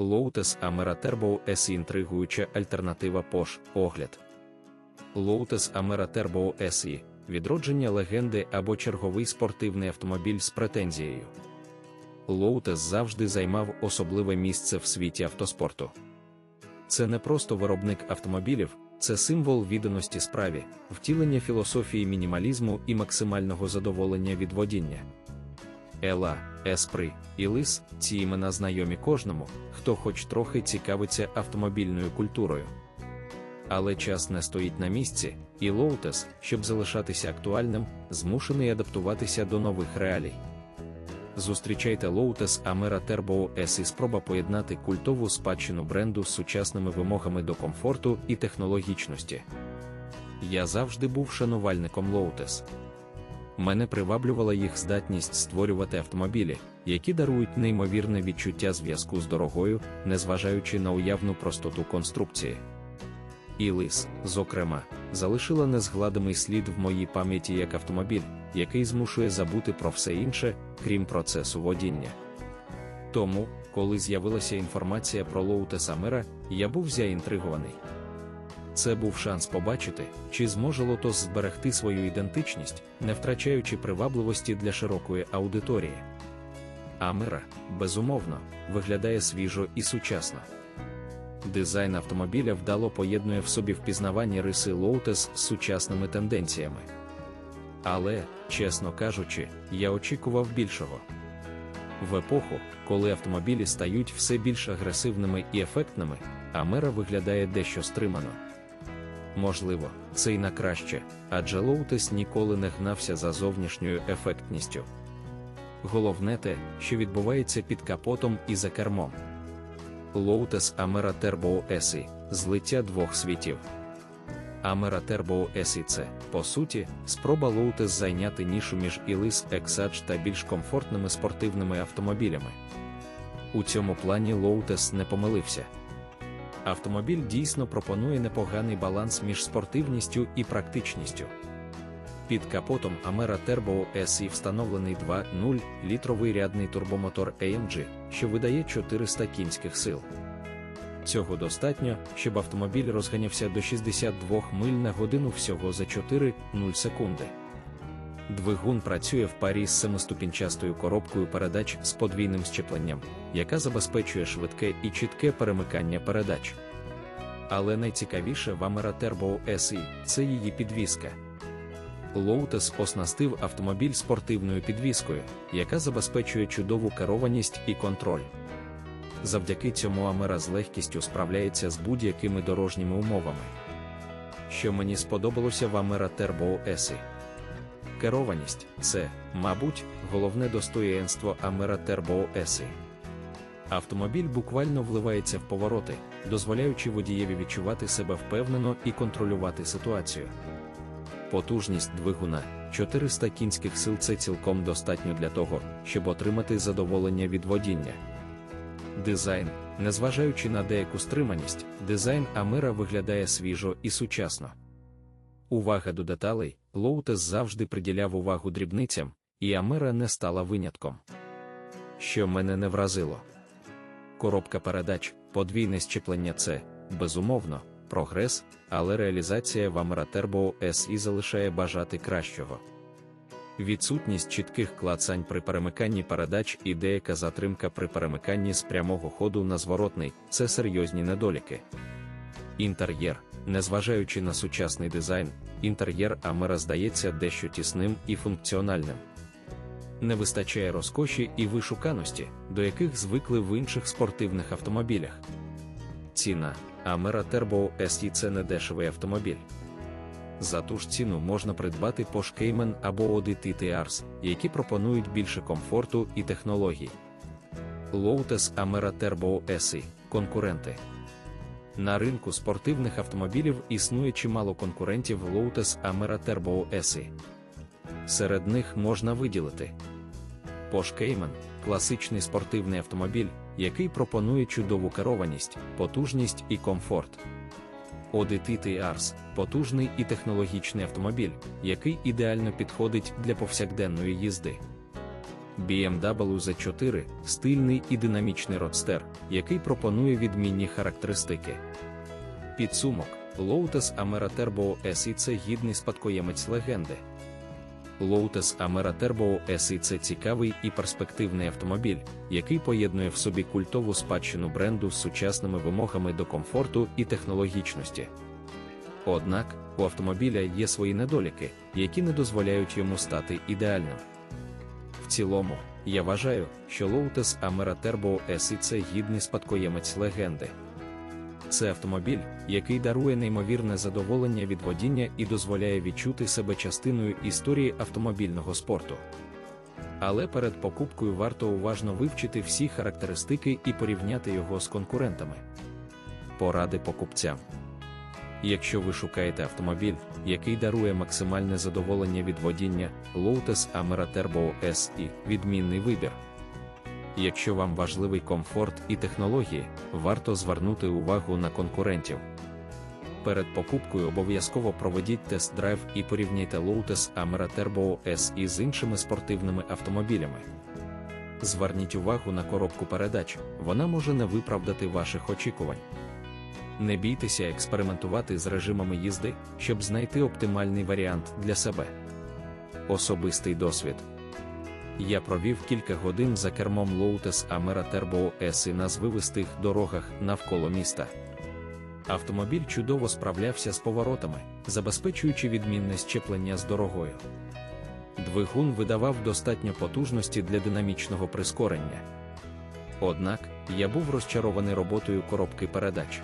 Lotus Amera Turbo S інтригуюча альтернатива Porsche огляд. Lotus Amera Turbo SE – відродження легенди або черговий спортивний автомобіль з претензією. Lotus завжди займав особливе місце в світі автоспорту. Це не просто виробник автомобілів, це символ відданості справі, втілення філософії мінімалізму і максимального задоволення від водіння. Ела, Еспри і Лис ці імена знайомі кожному, хто хоч трохи цікавиться автомобільною культурою. Але час не стоїть на місці, і Lotus, щоб залишатися актуальним, змушений адаптуватися до нових реалій. Зустрічайте Lotus Amera Turbo S і спроба поєднати культову спадщину бренду з сучасними вимогами до комфорту і технологічності. Я завжди був шанувальником Lotus. Мене приваблювала їх здатність створювати автомобілі, які дарують неймовірне відчуття зв'язку з дорогою, незважаючи на уявну простоту конструкції. І лис, зокрема, залишила незгладимий слід в моїй пам'яті як автомобіль, який змушує забути про все інше, крім процесу водіння. Тому, коли з'явилася інформація про Lotus Amera, я був заінтригований. Це був шанс побачити, чи зможе Lotus зберегти свою ідентичність, не втрачаючи привабливості для широкої аудиторії. Амера, безумовно, виглядає свіжо і сучасно. Дизайн автомобіля вдало поєднує в собі впізнавані риси Lotus з сучасними тенденціями. Але, чесно кажучи, я очікував більшого. В епоху, коли автомобілі стають все більш агресивними і ефектними, Амера виглядає дещо стримано. Можливо, це й на краще, адже Lotus ніколи не гнався за зовнішньою ефектністю. Головне те, що відбувається під капотом і за кермом. Lotus Amera Turbo SE – злиття двох світів. Amera Turbo SE – це, по суті, спроба Lotus зайняти нішу між Ілис Exage та більш комфортними спортивними автомобілями. У цьому плані Lotus не помилився. Автомобіль дійсно пропонує непоганий баланс між спортивністю і практичністю. Під капотом Amera Turbo SE встановлений 2.0 літровий рядний турбомотор AMG, що видає 400 кінських сил. Цього достатньо, щоб автомобіль розганявся до 62 миль на годину всього за 4,0 секунди. Двигун працює в парі з семиступінчастою коробкою передач з подвійним щепленням, яка забезпечує швидке і чітке перемикання передач. Але найцікавіше в Amera Turbo SE – це її підвізка. Lotus оснастив автомобіль спортивною підвіскою, яка забезпечує чудову керованість і контроль. Завдяки цьому Амера з легкістю справляється з будь-якими дорожніми умовами. Що мені сподобалося в Amera Turbo SE? Керованість це, мабуть, головне достоєнство Turbo SE. Автомобіль буквально вливається в повороти, дозволяючи водієві відчувати себе впевнено і контролювати ситуацію. Потужність двигуна 400 кінських сил це цілком достатньо для того, щоб отримати задоволення від водіння. Дизайн, незважаючи на деяку стриманість, дизайн Амера виглядає свіжо і сучасно. Увага до деталей, Lotus завжди приділяв увагу дрібницям, і Амера не стала винятком. Що мене не вразило. Коробка передач, подвійне щеплення це, безумовно, прогрес, але реалізація в Amera Turbo SE залишає бажати кращого. Відсутність чітких клацань при перемиканні передач і деяка затримка при перемиканні з прямого ходу на зворотний це серйозні недоліки. Інтер'єр, незважаючи на сучасний дизайн, інтер'єр Амера здається дещо тісним і функціональним. Не вистачає розкоші і вишуканості, до яких звикли в інших спортивних автомобілях. Ціна Amera Turbo SE – це не дешевий автомобіль. За ту ж ціну можна придбати Porsche Cayman або Audi TT Ars, які пропонують більше комфорту і технологій. Lotus Amera Turbo SE – конкуренти. На ринку спортивних автомобілів існує чимало конкурентів Lotus Amera Turbo SE. Серед них можна виділити Porsche Cayman – класичний спортивний автомобіль, який пропонує чудову керованість, потужність і комфорт. Audi TT Ars – потужний і технологічний автомобіль, який ідеально підходить для повсякденної їзди. BMW Z4 стильний і динамічний родстер, який пропонує відмінні характеристики. Підсумок Lotus Amera Turbo SI – це гідний спадкоємець легенди. Lotus Amera Turbo SI – це цікавий і перспективний автомобіль, який поєднує в собі культову спадщину бренду з сучасними вимогами до комфорту і технологічності. Однак, у автомобіля є свої недоліки, які не дозволяють йому стати ідеальним. Цілому, я вважаю, що Lotus Amera Turbo SI – це гідний спадкоємець легенди. Це автомобіль, який дарує неймовірне задоволення від водіння і дозволяє відчути себе частиною історії автомобільного спорту. Але перед покупкою варто уважно вивчити всі характеристики і порівняти його з конкурентами. Поради покупцям. Якщо ви шукаєте автомобіль, який дарує максимальне задоволення від водіння, Lotus Amera Turbo SE – відмінний вибір. Якщо вам важливий комфорт і технології, варто звернути увагу на конкурентів. Перед покупкою обов'язково проведіть тест-драйв і порівняйте Lotus Amera Turbo SE з іншими спортивними автомобілями. Зверніть увагу на коробку передач, вона може не виправдати ваших очікувань. Не бійтеся експериментувати з режимами їзди, щоб знайти оптимальний варіант для себе. Особистий досвід. Я провів кілька годин за кермом Lotus Amera Turbo S на звивистих дорогах навколо міста. Автомобіль чудово справлявся з поворотами, забезпечуючи відмінне щеплення з дорогою. Двигун видавав достатньо потужності для динамічного прискорення. Однак, я був розчарований роботою коробки передач.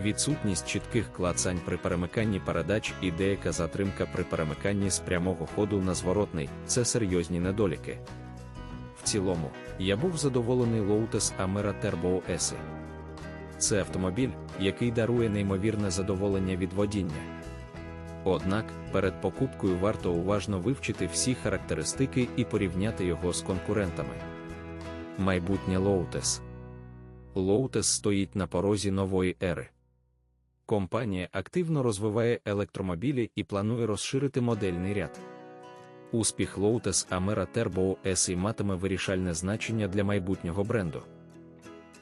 Відсутність чітких клацань при перемиканні передач і деяка затримка при перемиканні з прямого ходу на зворотний це серйозні недоліки. В цілому, я був задоволений Lotus Amera Turbo S. Це автомобіль, який дарує неймовірне задоволення від водіння. Однак, перед покупкою варто уважно вивчити всі характеристики і порівняти його з конкурентами. Майбутнє Lotus Lotus стоїть на порозі нової ери. Компанія активно розвиває електромобілі і планує розширити модельний ряд. Успіх Lotus Amera Turbo SE матиме вирішальне значення для майбутнього бренду.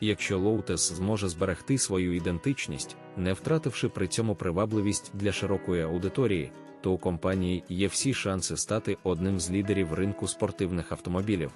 Якщо Lotus зможе зберегти свою ідентичність, не втративши при цьому привабливість для широкої аудиторії, то у компанії є всі шанси стати одним з лідерів ринку спортивних автомобілів.